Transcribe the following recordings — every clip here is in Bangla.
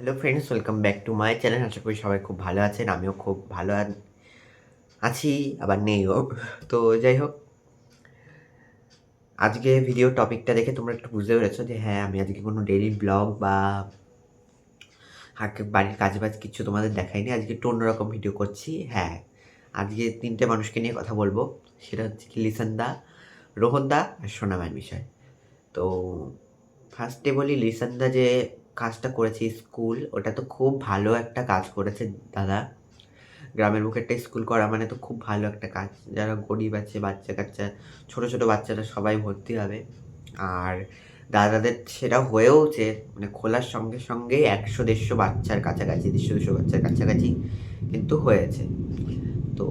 Hello friends welcome back to my channel আশা করি সবাই খুব ভালো আছেন, আমিও খুব ভালো আছি, আবার নেইও। তো যাই হোক, আজকে ভিডিও টপিকটা দেখে তোমরা একটু বুঝতে পেরেছ যে হ্যাঁ আমি আজকে কোনো ডেইলি ব্লগ বা হাকে বাড়ির কাজ বাজ কিছু তোমাদের দেখাইনি। আজকে একটু অন্যরকম ভিডিও করছি। হ্যাঁ আজকে তিনটে মানুষকে নিয়ে কথা বলব। সেটা হচ্ছে কি লিসান দা, রোহন দা আর সোনামার বিষয়। তো ফার্স্টে বলি লিসান দা যে কাজটা করেছে স্কুল। ওটা তো খুব ভালো একটা কাজ করেছে দাদা। গ্রামের বুকে একটা স্কুল করা মানে তো খুব ভালো একটা কাজ। যারা গরিব আছে, বাচ্চা কাচ্চা, ছোটো ছোটো বাচ্চারা সবাই ভর্তি হবে। আর দাদাদের সেটা হয়েওছে মানে খোলার সঙ্গে সঙ্গে একশো দেড়শো বাচ্চার কাছাকাছি, দেড়শো দুশো বাচ্চার কাছাকাছি কিন্তু হয়েছে। তো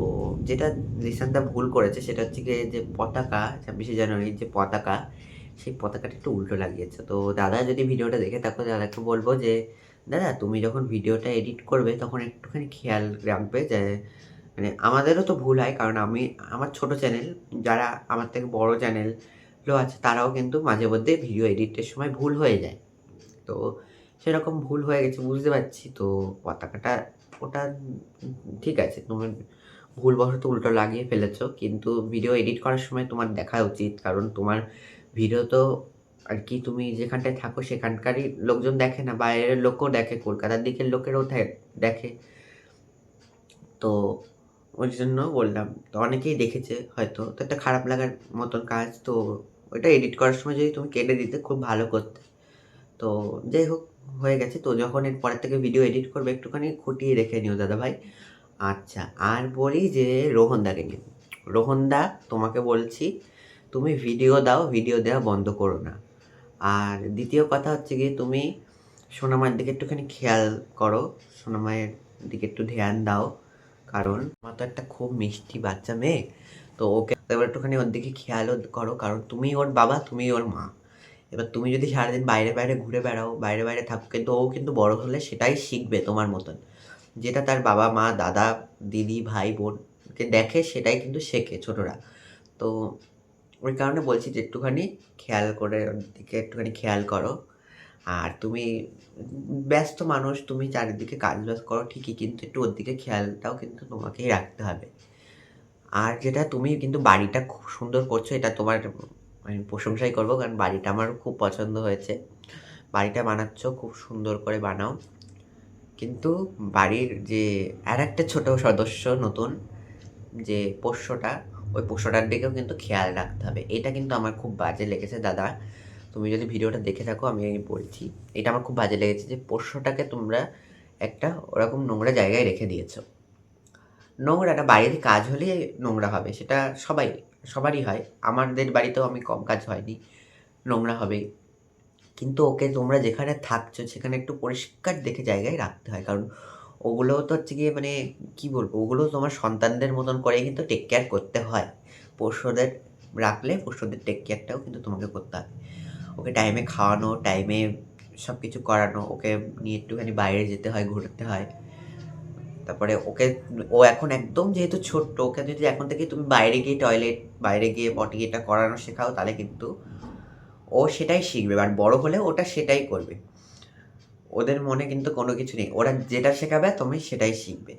যেটা রিসানদা ভুল করেছে সেটা হচ্ছে গিয়ে যে পতাকা, ছাব্বিশে জানুয়ারির যে পতাকা সেই পতাকাটা একটু উল্টো লাগিয়েছে। তো দাদা যদি ভিডিওটা দেখে থাকো দাদাকে বলব যে, দাদা, তুমি যখন ভিডিওটা এডিট করবে, তখন একটুখানি খেয়াল রাখবে যে মানে আমাদেরও তো ভুল হয়, কারণ আমি, আমার ছোট চ্যানেল, যারা আমার থেকে বড় চ্যানেলও আছে, তারাও কিন্তু মাঝে মধ্যে ভিডিও এডিটের সময় ভুল হয়ে যায়। তো সেরকম ভুল হয়ে গেছে, বুঝতে পারছি। তো পতাকাটা, ওটা ঠিক আছে, তুমি ভুলবশত উল্টো লাগিয়ে ফেলেছো, কিন্তু ভিডিও এডিট করার সময় তোমার দেখা উচিত, কারণ তোমার ভিডিও তো আর কি তুমি যেখানটায় থাকো সেখানকারই লোকজন দেখে না, বাইরের লোকও দেখে, কলকাতার দিকের লোকেরও দেখে। তো ওই জন্য বললাম, তো অনেকেই দেখেছে হয়তো, তো একটা খারাপ লাগার মতন কাজ, তো ওইটা এডিট করার সময় যদি তুমি কেটে দিতে, খুব ভালো করতে। তো যাই হোক, হয়ে গেছে। তো যখন এর পরের থেকে ভিডিও এডিট করবে, একটুখানি খুঁটিয়ে রেখে নিও দাদা ভাই আচ্ছা আর বলি যে রোহনদাকে নিয়ে। রোহনদা, তোমাকে বলছি তুমি ভিডিও দাও ভিডিও দেওয়া বন্ধ করো না। আর দ্বিতীয় কথা হচ্ছে গিয়ে তুমি সোনামায়ের দিকে একটুখানি খেয়াল করো, সোনামায়ের দিকে একটু ধ্যান দাও। কারণ আমার তো একটা খুব মিষ্টি বাচ্চা মেয়ে, তো ওকে এবার একটুখানি ওর দিকে খেয়ালও করো। কারণ তুমি ওর বাবা, তুমি ওর মা। এবার তুমি যদি সারাদিন বাইরে বাইরে ঘুরে বেড়াও, বাইরে বাইরে থাকো, কিন্তু ও কিন্তু বড় হলে সেটাই শিখবে তোমার মতন। যেটা তার বাবা, মা, দাদা, দিদি, ভাই, বোনকে দেখে সেটাই কিন্তু শেখে ছোটরা। তো ওই কারণে বলছি যে একটুখানি খেয়াল করে দিকে একটুখানি খেয়াল করো। আর তুমি ব্যস্ত মানুষ, তুমি চারিদিকে কাজ বাজ করো ঠিকই, কিন্তু একটু ওর দিকে খেয়ালটাও কিন্তু তোমাকেই রাখতে হবে। আর যেটা তুমি কিন্তু বাড়িটা খুব সুন্দর করছ, এটা তোমার আমি প্রশংসাই করব, কারণ বাড়িটা আমার খুব পছন্দ হয়েছে। বাড়িটা বানাচ্ছ, খুব সুন্দর করে বানাও। কিন্তু বাড়ির যে আর একটা ছোটো সদস্য নতুন যে পোষ্যটা ওই পোষ্যটার দিকেও কিন্তু খেয়াল রাখতে হবে। এটা কিন্তু আমার খুব বাজে লেগেছে, দাদা। তুমি যদি ভিডিওটা দেখে থাকো, আমি বলছি, এটা আমার খুব বাজে লেগেছে যে পোষ্যটাকে তোমরা একটা ওরকম নোংরা জায়গায় রেখে দিয়েছ। নোংরাটা বাইরে কাজ হলে নোংরা হবে, সেটা সবাই, সবারই হয়। আমাদের বাড়িতেও আমি কম কাজ হয়নি, নোংরা হবেই। কিন্তু ওকে তোমরা যেখানে থাকছো, সেখানে একটু পরিষ্কার দেখে জায়গায় রাখতে হয়, কারণ ওগুলো তো হচ্ছে গিয়ে মানে কি বলব, ওগুলো তোমার সন্তানদের মতন করে কিন্তু টেক কেয়ার করতে হয়। পোষ্যদের রাখলে পোষ্যদের টেক কেয়ারটাও কিন্তু তোমাকে করতে হবে। ওকে টাইমে খাওয়ানো টাইমে সব কিছু করানো, ওকে নিয়ে একটুখানি বাইরে যেতে হয়, ঘুরতে হয়। তারপরে ওকে, ও এখন একদম যেহেতু ছোট্ট, ওকে যদি এখন থেকে তুমি বাইরে গিয়ে টয়লেট বাইরে গিয়ে পটি এটা করানো শেখাও, তাহলে কিন্তু ও সেটাই শিখবে। আর বড় হলে ওটা সেটাই করবে। ওদের মনে কিন্তু কোনো কিছু নেই। ওরা যেটা শেখাবে, তুমি সেটাই শিখবে।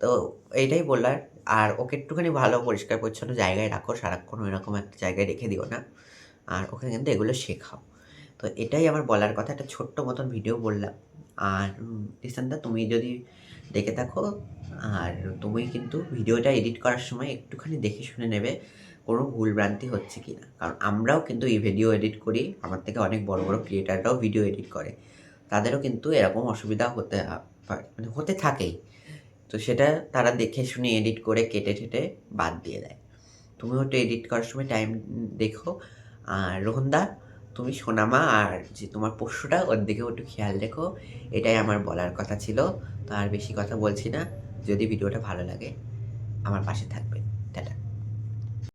তো এইটাই বললার আর ওকে একটুখানি ভালো, পরিষ্কার, পরিচ্ছন্ন জায়গায় রাখো। সারাক্ষণ ওইরকম একটা জায়গায় রেখে দিও না। আর ওকে কিন্তু এগুলো শেখাও। তো এটাই আমার বলার কথা। একটা ছোট্ট মতন ভিডিও বললাম। আর রিসান্দা, তুমি যদি দেখে থাকো, আর তুমি কিন্তু ভিডিওটা এডিট করার সময় একটুখানি দেখে শুনে নেবে, কোনো ভুলভ্রান্তি হচ্ছে কি না কারণ আমরাও কিন্তু এই ভিডিও এডিট করি। আমার থেকে অনেক বড় বড় ক্রিয়েটাররাও ভিডিও এডিট করে। তাদেরও কিন্তু এরকম অসুবিধা হতে মানে হতে থাকেই। তো সেটা তারা দেখে শুনে এডিট করে কেটে টেটে বাদ দিয়ে দেয়। তুমি একটু এডিট করার সময় টাইম দেখো। আর রোহনদা, তুমি সোনামা আর যে তোমার পোষ্যটা, ওর দিকেও একটু খেয়াল রেখো। এটাই আমার বলার কথা ছিল। তো আর বেশি কথা বলছি না। যদি ভিডিওটা ভালো লাগে, আমার পাশে থাকবে। টাটা।